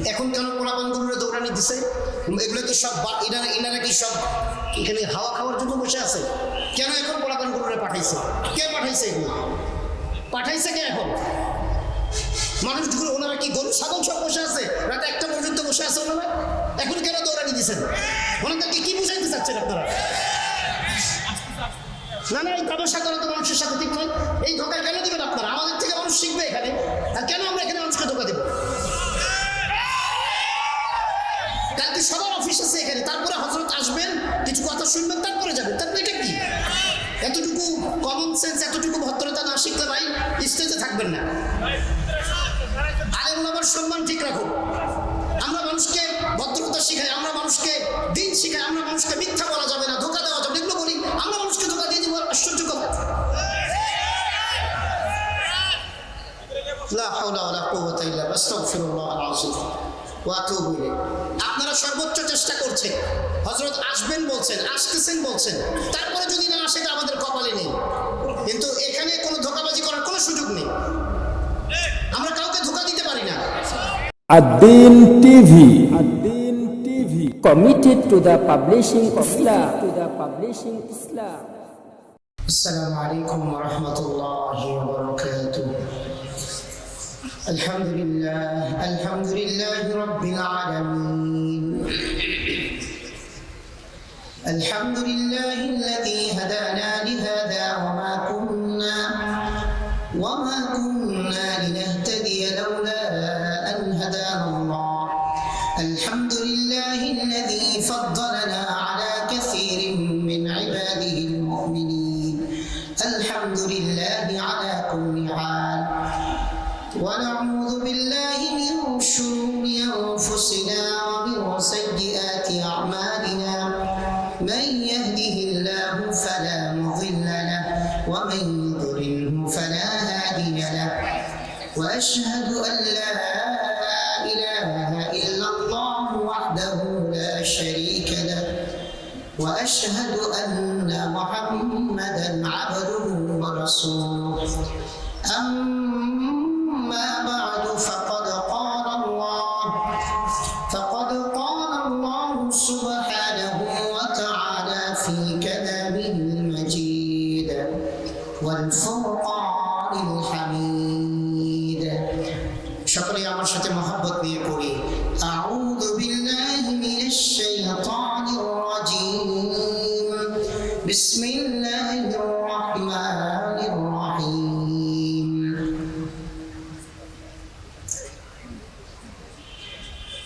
এখন কেন পোলাপানগুলোর দৌড়ানি দিছে? এগুলো কি সব এনারা এনারা কি সব এখানে হাওয়া খাওয়ার জন্য বসে আছে? কেন এখন পোলাপানগুলোরে পাঠাইছে? কে পাঠাইছে এগুলো? পাঠাইছে কে এখন? মানুষগুলো ওনারা কি গরু, ছাগল সব বসে আছে? রাতে একটা পর্যন্ত বসে আছে ওনারা? এখন কেন দৌড়ানি দিচ্ছেন ওনাদেরকে কি বুঝাইতে চাচ্ছেন আপনারা? না না, এই তামাশা করা তো মানুষের সাথে ঠিক নয়। এই ধোকা কেন দিবেন আপনারা? আমাদের থেকে মানুষ শিখবে এখানে। আর কেন আমরা এখানে মানুষকে ধোকা দেবো? এখানে। তারপরে হজরত আসবেন, কিছু কথা শুনবেন, তারপরে যাবেন। তারপরে এটা কি? এতটুকু কমন সেন্স এতটুকু ভদ্রতা না শিখলে ভাই স্টেজে থাকবেন না। আলেম আমার সম্মান ঠিক রাখুন। আমরা মানুষকে ভদ্রতা শিখাই, আমরা মানুষকে দিন শিখাই, আমরা মানুষকে মিথ্যা বলা যাবে না, ধোকা দেওয়া যাবে এগুলো বলি। আমরা মানুষকে ধোকা দিয়ে দিব, আশ্চর্য কথা। হাওলা ওয়ালা কুওয়াতা ইল্লা বিল্লাহ, আস্তাগফিরুল্লাহ আল-আযীম ওয়া আপনারা সর্বোচ্চ চেষ্টা করছেন। হজরত আসবেন বলছেন আসতেছেন বলছেন। তারপরে যদি না আসে আমাদের কপালে নেই। কিন্তু এখানে কোনো ধোকাবাজি করার কোনো সুযোগ নেই। আমরা কাউকে ধোকা দিতে পারি না। Adin TV. Adin TV. Committed to the publishing Islam to the publishing Islam আসসালামু আলাইকুম ওয়া রাহমাতুল্লাহি ওয়া বারাকাতুহু। الحمد لله الحمد لله رب العالمين. الحمد لله الذي هدانا لهذا وما كنا وما كنا لنهتدي لولا أن هدانا الله. الحمد لله الذي فضلنا على كثير من وأشهد أن محمدا عبده ورسوله. أما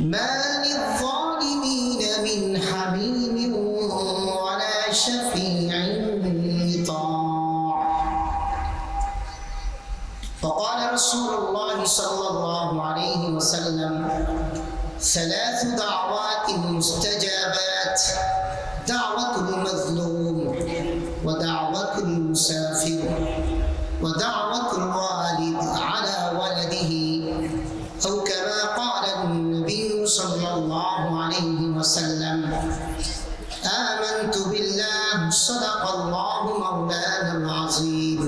ما للظالمين من حميم ولا شفيع يطاع. فقال رسول الله صلى الله عليه وسلم ثلاث دعوات مستجابات دعوة المظلوم ودعوة المسافر ودعوة الوالد على ولده أو كما قال النبي صلى الله عليه وسلم آمنت بالله صدق الله مولانا العظيم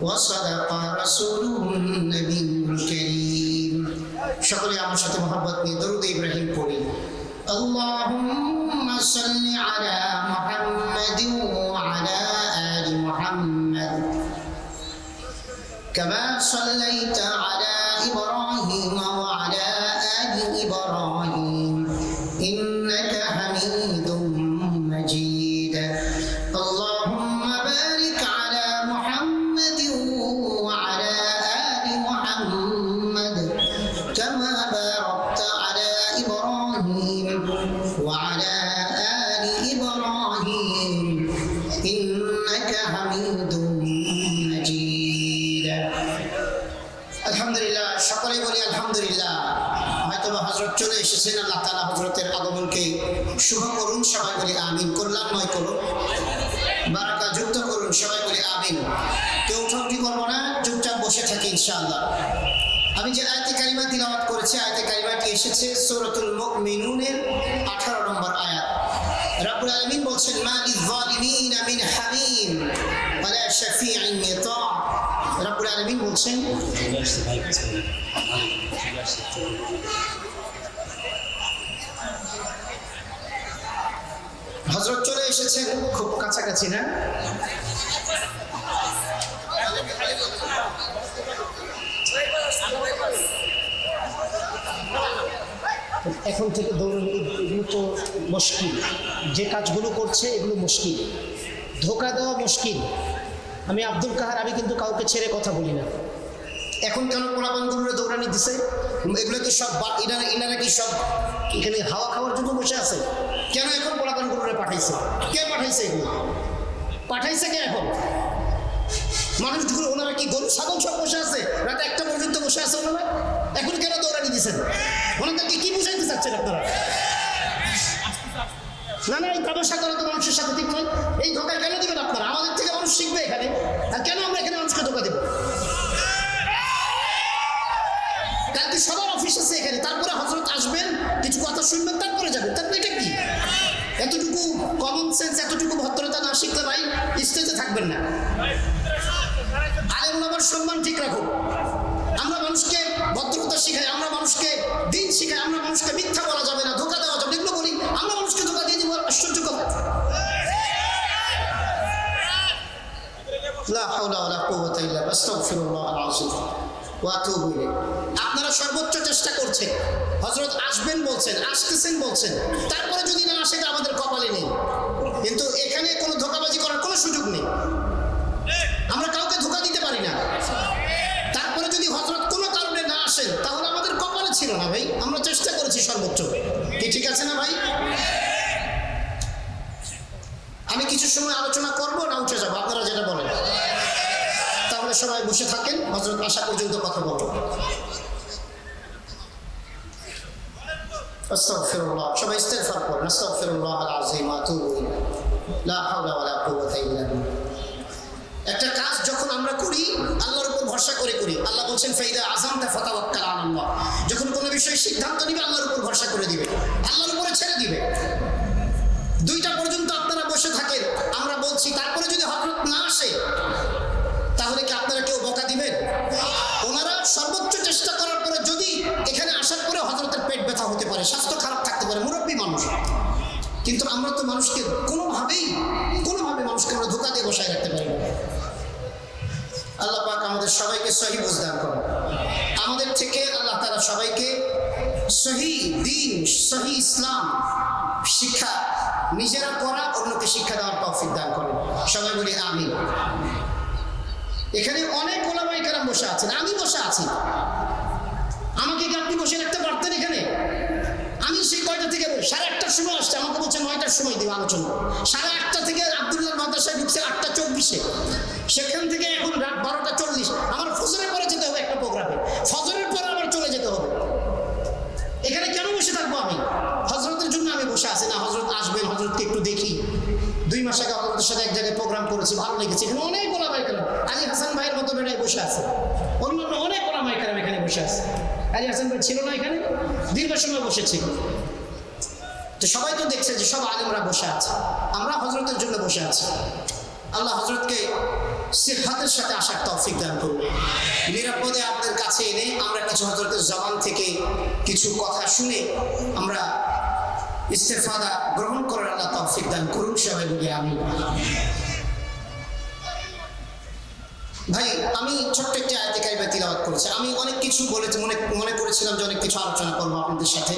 وصدق رسوله النبي الكريم সকলে আমার সাথে মোহাম্মত নিয়ে দরুদ ইব্রাহিম পড়ি اللهم صل على محمد وعلى آل محمد كما صليت على إبراهيم কেউ উঠোমটি করব না, চুপচাপ বসে থাকি ইনশাআল্লাহ। আমি যে আয়তে কালিমা তিলাওয়াত করেছি, আয়তে কালিমাটি এসেছে সৌরতুল মিনুনের আঠারো নম্বর আয়াত। রাবুল আলমিন বলছেন, মা লিজালিমিন মিন হামিম, ওয়ালা শাফিঈন ইয়াতা। রাবুল আলমিন বলছেন হজরত চলে এসেছেন? খুব কাছাকাছি না? এখন থেকে দৌড়ানো এগুলো তো মুশকিল। যে কাজগুলো করছে এগুলো মুশকিল। ধোকা দেওয়া মুশকিল। আমি আব্দুল কাহার, আমি কিন্তু কাউকে ছেড়ে কথা বলি না। এখন কেন পোলাপানগুলোরে দৌড়ানি দিছে? এগুলো তো সব এনারা এনারা কি সব এখানে হাওয়া খাওয়ার জন্য বসে আছে? কেন এখন পোলাপানগুলোরে পাঠাইছে? কে পাঠাইছে এগুলো? পাঠাইছে কে এখন? মানুষগুলো, ওনারা কি গরু, ছাগল সব বসে আছে? রাত একটা পর্যন্ত বসে আছে ওনারা? এখন কেন দৌড়ানি দিছেন? ওনাদেরকে কি বুঝাইতে চাচ্ছেন আপনারা? না না, এই তামাশা করা তো মানুষের সাথে ঠিক নয়। এই ধোকা কেন দিবেন আপনারা? আমাদের থেকে মানুষ শিখবে এখানে। আর কেন আমরা এখানে মানুষকে ধোকা দেবো? কালকে সবার অফিস আছে এখানে। তারপরে হজরত আসবেন, কিছু কথা শুনবেন, তারপরে যাবেন। তারপরে এটা কি? এতটুকু কমন সেন্স এতটুকু ভদ্রতা না শিখলে ভাই স্টেজে থাকবেন না। আলেম সম্মান ঠিক রাখুন। আমরা মানুষকে ভদ্রতা শিখাই আমরা মানুষকে দিন শিখাই আমরা মানুষকে মিথ্যা বলা যাবে না, ধোকা দেওয়া যাবে এগুলো বলি, আমরা মানুষকে ধোকা দিয়ে দিব, আশ্চর্য আপনারা সর্বোচ্চ চেষ্টা করছেন। হযরত আসবেন বলছেন, আসতেছেন বলছেন। তারপরে যদি না আসে আমাদের কপালে নেই। কিন্তু এখানে কোনো ধোকাবাজি করার কোনো সুযোগ নেই। আমরা কাউকে ধোকা দিতে পারি না। তারপরে যদি হজরত আসেন তাহলে আমাদের কপালে ছিল না ভাই। আমরা চেষ্টা করেছি সর্বোচ্চ। কি ঠিক আছে না ভাই? আমি কিছু সময় আলোচনা করব, না উঠে যাব? আপনারা যেটা বলেন। তাহলে সবাই বসে থাকেন হজরত আসা পর্যন্ত কথা বলব। একটা কাজ যখন আমরা করি আল্লাহর ভরসা করে করি। আল্লাহ বলছেন, ফাইদা আজাম তা ফতাওয়াক্কাল আলাল্লাহ যখন কোনো বিষয়ে সিদ্ধান্ত নিবে, আল্লাহর উপর ভরসা করে দিবে। আল্লাহর উপরে ছেড়ে দিবে। দুইটা পর্যন্ত আপনারা বসে থাকেন, আমরা বলছি, তারপরে যদি হজরত না আসে, তাহলে কি আপনারা কেউ বকা দিবেন? ওনারা সর্বোচ্চ চেষ্টা করার পরে যদি এখানে আসার পরে হজরতের পেট ব্যথা হতে পারে, স্বাস্থ্য খারাপ থাকতে পারে, মুরব্বী মানুষ। কিন্তু আমরা তো মানুষকে কোনোভাবেই, কোনোভাবে মানুষকে আমরা ধোকা দিয়ে বসায় রাখতে পারি আল্লাহ পাক আমাদের সবাইকে সহি বুঝদান করেন। আমাদের থেকে আল্লাহ তারা সবাইকে সহি দিন, সহি ইসলাম, শিক্ষা, নিজেরা করা অন্যকে শিক্ষা দেওয়ার তৌফিক দান করেন। সবাই বলি আমি এখানে অনেক ওলামাই কারাম বসে আছেন। আমি বসে আছি। আমাকে কি আপনি বসে রাখতে পারতেন এখানে? আমি সেই কয়টা থেকে সাড়ে আটটার সময় আসছে। আমাকে বলছে নয়টার সময় দিব আলোচনা। সাড়ে আটটা থেকে আবদুল্লাহ মাদ্রাসায় ঢুকছে আটটা চব্বিশে। সেখান থেকে এখন রাত বারোটা চল্লিশ আমার ফজরের পরে যেতে হবে একটা প্রোগ্রামে ফজরের পরে আবার চলে যেতে হবে এখানে কেন বসে থাকব আমি হজরতের জন্য আমি বসে আছি না হজরত আসবেন হজরতকে একটু দেখি দুই মাস আগে হজরতের সাথে এক জায়গায় প্রোগ্রাম করেছি ভালো লেগেছে এখানে অনেক ওলা মাইকার আলী হাসান ভাইয়ের মতো বেড়ায় বসে আছে অন্যান্য অনেক ওলা মাইকার এখানে বসে আছে আলী হাসান ভাই ছিল না এখানে? দীর্ঘ সময় বসেছিল তো সবাই তো দেখছে যে সব আলিমরা বসে আছে। আমরা হজরতের জন্য বসে আছি। আল্লাহ হজরতকে সিরহাতের সাথে আসার তৌফিক দান করুন। নিরাপদে আপনাদের কাছে এনে আমরা কিছু হজরতের জবান থেকে কিছু কথা শুনে আমরা ইস্তেফাদা গ্রহণ করার আল্লাহ তৌফিক দান করুন। সবাই বলে আমি ভাই, আমি ছোট্ট একটি আয়তে কারিমা তিলাওয়াত করেছি। আমি অনেক কিছু বলে মনে মনে করেছিলাম যে অনেক কিছু আলোচনা করব আপনাদের সাথে।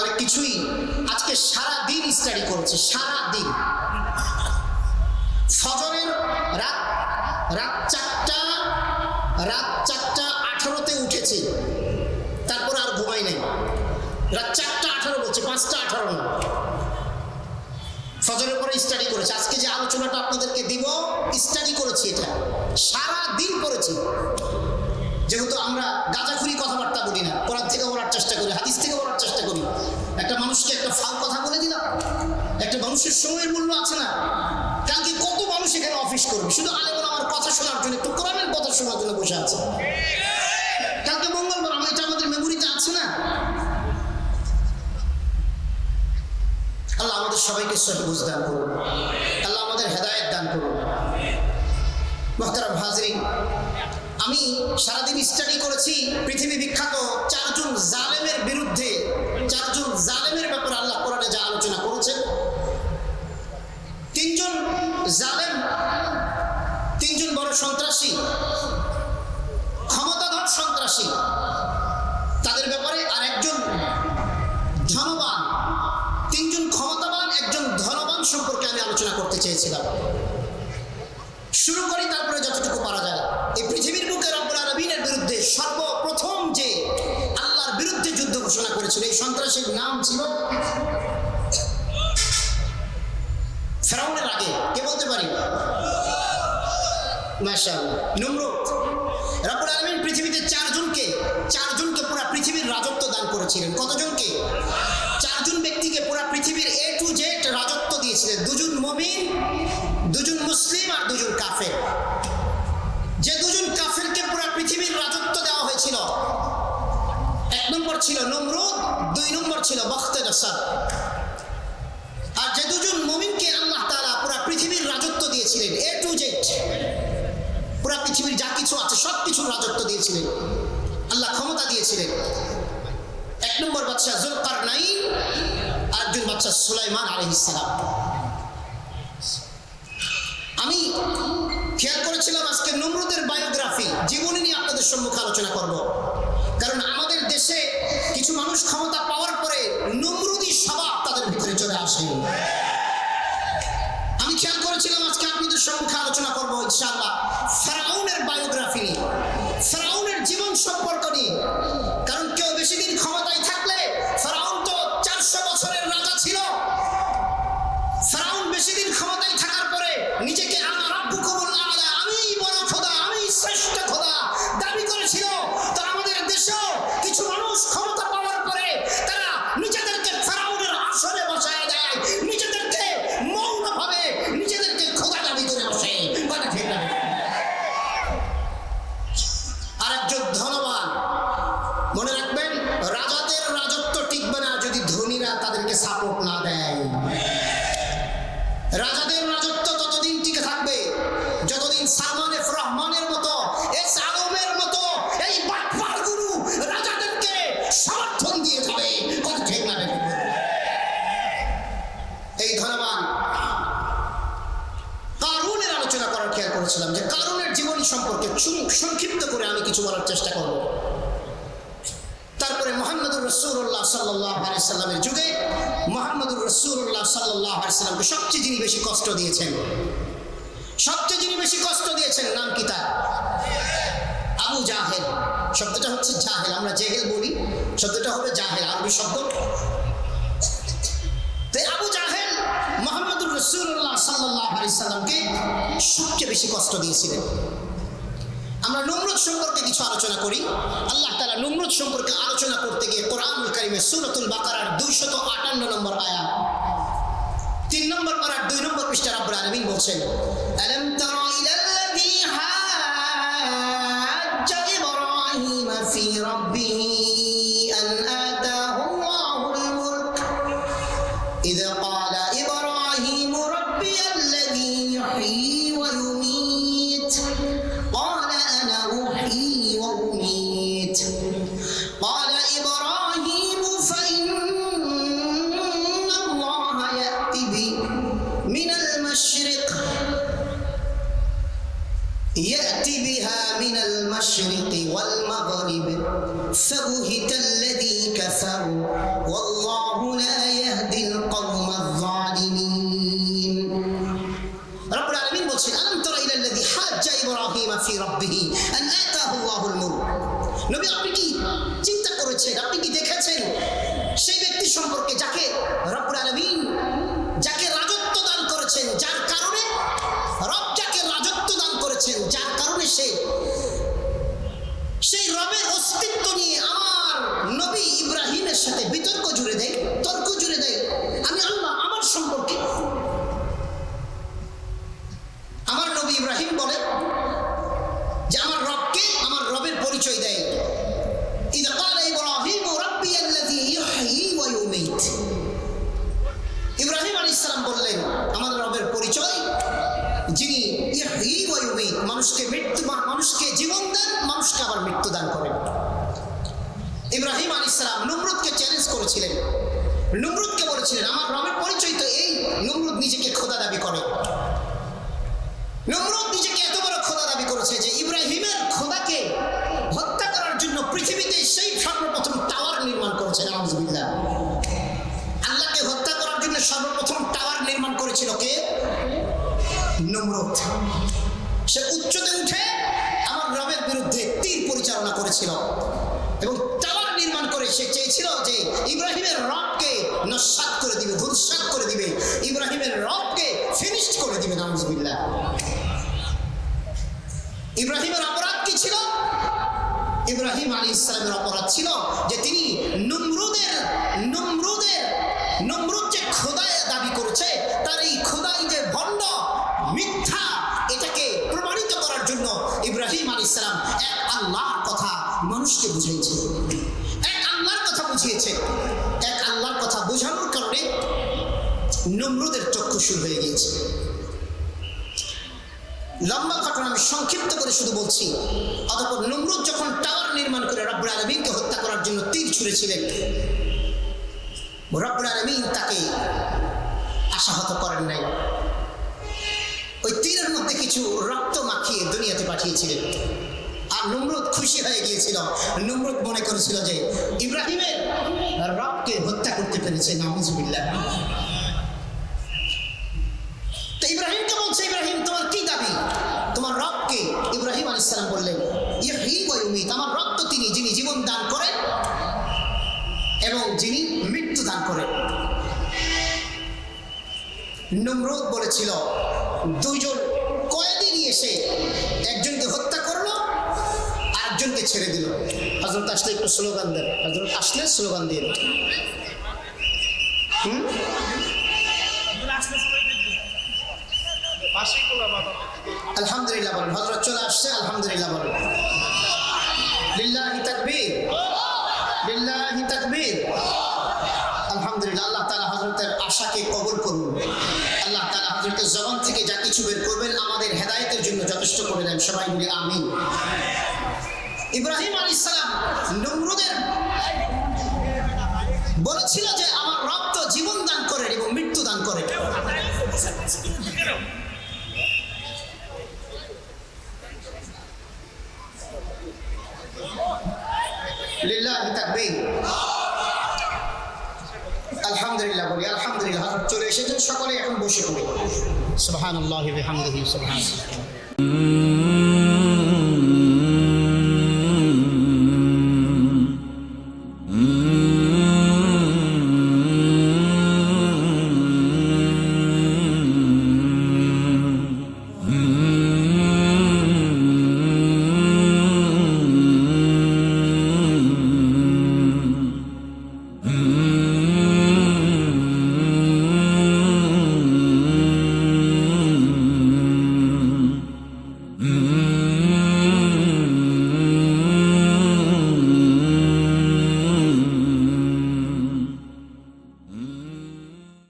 অনেক কিছুই আজকে সারা দিন স্টাডি করেছে সারা দিন ফজরের রাত রাত চারটা রাত চারটা আঠারোতে উঠেছি। তারপর আর ঘুমাই নাই। রাত চারটা আঠারো বলছে, পাঁচটা আঠারো না। ফজরের পরে স্টাডি করেছি। আজকে যে আলোচনাটা আপনাদেরকে দিব স্টাডি করেছি এটা। সারা দিন করেছি যেহেতু আমরা গাঁজাখুরি কথাবার্তা বলি না, কোরআন থেকে বলার চেষ্টা করি, হাদিস থেকে বলার চেষ্টা করি। একটা মানুষকে একটা ফাল কথা বলে দিলাম। একটা মানুষের সময়ের মূল্য আছে না। কালকে কত মানুষ এখানে অফিস করবে? শুধু আলেমন আমার কথা শোনার জন্য, একটু কোরআনের কথা শোনার জন্য বসে আছে। কালকে মঙ্গলবার, আমার এটা আমাদের মেমোরিতে আছে না? আল্লাহ আমাদের সবাইকে সবুজ দান করুন। আল্লাহ আমাদের হেদায়ত দান করুন। মোহতারাম হাজরি আমি সারাদিন স্টাডি করেছি পৃথিবী বিখ্যাত চারজন জালেমের বিরুদ্ধে। চারজন জালেমের ব্যাপারে আল্লাহ কোরআনে যা আলোচনা করেছেন। তিনজন জালেম, তিনজন বড় সন্ত্রাসী, ক্ষমতাধর সন্ত্রাসী। সম্পর্কে আমি আলোচনা করতে চেয়েছিলাম। শুরু করি, তারপরে যতটুকু পারা যায়। এই পৃথিবীর বুকে রব্বুল আলমিনের বিরুদ্ধে সর্বপ্রথম যে আল্লাহর বিরুদ্ধে যুদ্ধ ঘোষণা করেছিল, এই সন্ত্রাসীর নাম ছিল ফেরাউনের আগে। কে বলতে পারি? মাশাআল্লাহ। নমরুদ। দুজন মুসলিম আর দুজন কাফের। যে দুজন কাফেরকে পুরো পৃথিবীর রাজত্ব দেওয়া হয়েছিল, এক নম্বর ছিল নমরুদ, দুই নম্বর ছিল বখতে নাসার। আর যে দুজন মমিনকে আল্লাহ তাআলা পুরা পৃথিবীর রাজত্ব দিয়েছিলেন, এ টু জেড, পুরা পৃথিবীর যা কিছু আছে, সব কিছুর রাজত্ব দিয়েছিলেন। আল্লাহ ক্ষমতা দিয়েছিলেন। এক নম্বর বাচ্চা জুলকার নাইন আরেকজন বাচ্চা সুলাইমান আলহিসাম আমি খেয়াল করেছিলাম আজকে নমরুদের বায়োগ্রাফি, জীবনী নিয়ে আপনাদের সম্মুখে আলোচনা করব। কারণ আমাদের দেশে কিছু মানুষ ক্ষমতা পাওয়ার পরে নমরুদি স্বভাব তাদের ভিতরে চলে আসে। আমি খেয়াল করেছিলাম আজকে আপনাদের সম্মুখে আলোচনা করব ইনশাআল্লাহ ফেরাউনের বায়োগ্রাফি নিয়ে। ফেরাউনের জীবন সম্পর্ক নিয়ে। কারণ কেউ বেশি দিন ক্ষমতায় থাকলে রসুল্লাহ সাল্লাহ সাল্লামের যুগে মোহাম্মদুর রসুল্লাহ সাল্লাহ সাল্লামকে সবচেয়ে যিনি বেশি কষ্ট দিয়েছেন? সবচেয়ে যিনি বেশি কষ্ট দিয়েছেন নাম কি তার? আবু জাহেল। শব্দটা হচ্ছে জাহেল। আমরা জেহেল বলি। শব্দটা হবে জাহেল, আরবি শব্দ। আবু জাহেল মোহাম্মদুর রসুল্লাহ সাল্লাহ সাল্লামকে সবচেয়ে বেশি কষ্ট দিয়েছিলেন। আমরা নমরুদ সম্পর্কে কিছু আলোচনা করি। আল্লাহ তালা নমরুদ সম্পর্কে আলোচনা করতে গিয়ে কোরআনুল কারিমে সুরতুল বাকারার দুইশত আটান্ন নম্বর আয়া। তিন নম্বর পাড়ার দুই নম্বর পৃষ্ঠা রাব্বুল আলমিন বলছেন রাব্বিহি بها من المشرق والمغرب فبهت الذي كفر والله لا يهدي القوم الظالمين رب العالمين বলছেন ألم تر إلى الذي حاج إبراهيم في ربه أن آتاه الله الملك নবী আপনি কি চিন্তা করেছেন আপনি কি দেখেছেন সেই ব্যক্তি সম্পর্কে যাকে রব্বুল আলামিন অস্তিত্ব নিয়ে আমার নবী ইব্রাহিমের সাথে বিতর্ক জুড়ে দেয় তর্ক জুড়ে দেয় আমি আল্লাহ আমার সম্পর্কে আমার নবী ইব্রাহিম বলে যে আমার রবকে আমার রবের পরিচয় দেয় إذا قال إبراهيم ربي الذي يحيي ويميت ইব্রাহিম আলী ইসলাম বললেন আমাদের রবের পরিচয় যিনি ইহয়ী ওয়া ইউমীত, মানুষকে মৃত্যু মানুষকে জীবন দেন মানুষকে আবার মৃত্যু দান করেন ইব্রাহিম আলী ইসলাম নুমরুদকে চ্যালেঞ্জ করেছিলেন। নুমরুদকে বলেছিলেন আমার রবের পরিচয় তো এই ইব্রাহিমের অপরাধ কি ছিল? ইব্রাহিম আলী ইসলামের অপরাধ ছিল যে তিনি নমরুদের নমরুদের, নমরুদ যে খোদায় দাবি করেছে, তার এই খোদাই যে ভণ্ড মিথ্যা, এটাকে প্রমাণিত করার জন্য ইব্রাহিম আলী ইসলাম এক আল্লাহর কথা মানুষকে বুঝিয়েছে। এক আল্লাহর কথা বুঝিয়েছে। এক আল্লাহর কথা বোঝানোর কারণে নমরুদের চক্ষুশুর হয়ে গিয়েছে। লম্বা ঘটনা আমি সংক্ষিপ্ত করে শুধু বলছি। অতঃপর নমরুদ যখন টাওয়ার নির্মাণ করে রব্বুল আলমিনকে হত্যা করার জন্য তীর ছুঁড়েছিলেন, রব্বুল আলমিন তাকে আশাহত করেন নাই। ওই তীরের মধ্যে কিছু রক্ত মাখিয়ে দুনিয়াতে পাঠিয়েছিলেন। আর নমরুদ খুশি হয়ে গিয়েছিল। নমরুদ মনে করেছিল যে, ইব্রাহিমের রবকে হত্যা করতে পেরেছে নামুজবিল্লাহ নমরুদ বলেছিল, দুইজন কয়েদি নিয়ে এসে একজনকে হত্যা করল আর একজনকে ছেড়ে দিল। হজরত আসলে একটু স্লোগান দেন। হজরত আসলে স্লোগান দিয়ে দেন। হুম? আলহামদুলিল্লাহ বলেন। হজরত চলে আসছে, আলহামদুলিল্লাহ বলেন। লিল্লাহি তাকবীর লিল্লাহি তাকবীর। আলহামদুলিল্লাহ, আল্লাহ তাআলা হযরতের আশাকে কবুল করুন। আল্লাহ তাআলা হযরতের জবান থেকে যা কিছু বের করবেন, আমাদের হেদায়েতের জন্য যথেষ্ট করে দেন। সবাই বলি আমিন। ইব্রাহিম আলাইহিস সালাম নমরুদের বলেছিল যে, আমার রব তো জীবন দান করেন এবং মৃত্যু দান করেন। লিল্লাহি তাকবীর। আলহামদুলিল্লাহ বলি আলহামদুলিল্লাহ চলে এসেছেন সকলে এখন বসে পড়ি। সুবাহ আল্লাহ সুবহানাল্লাহ।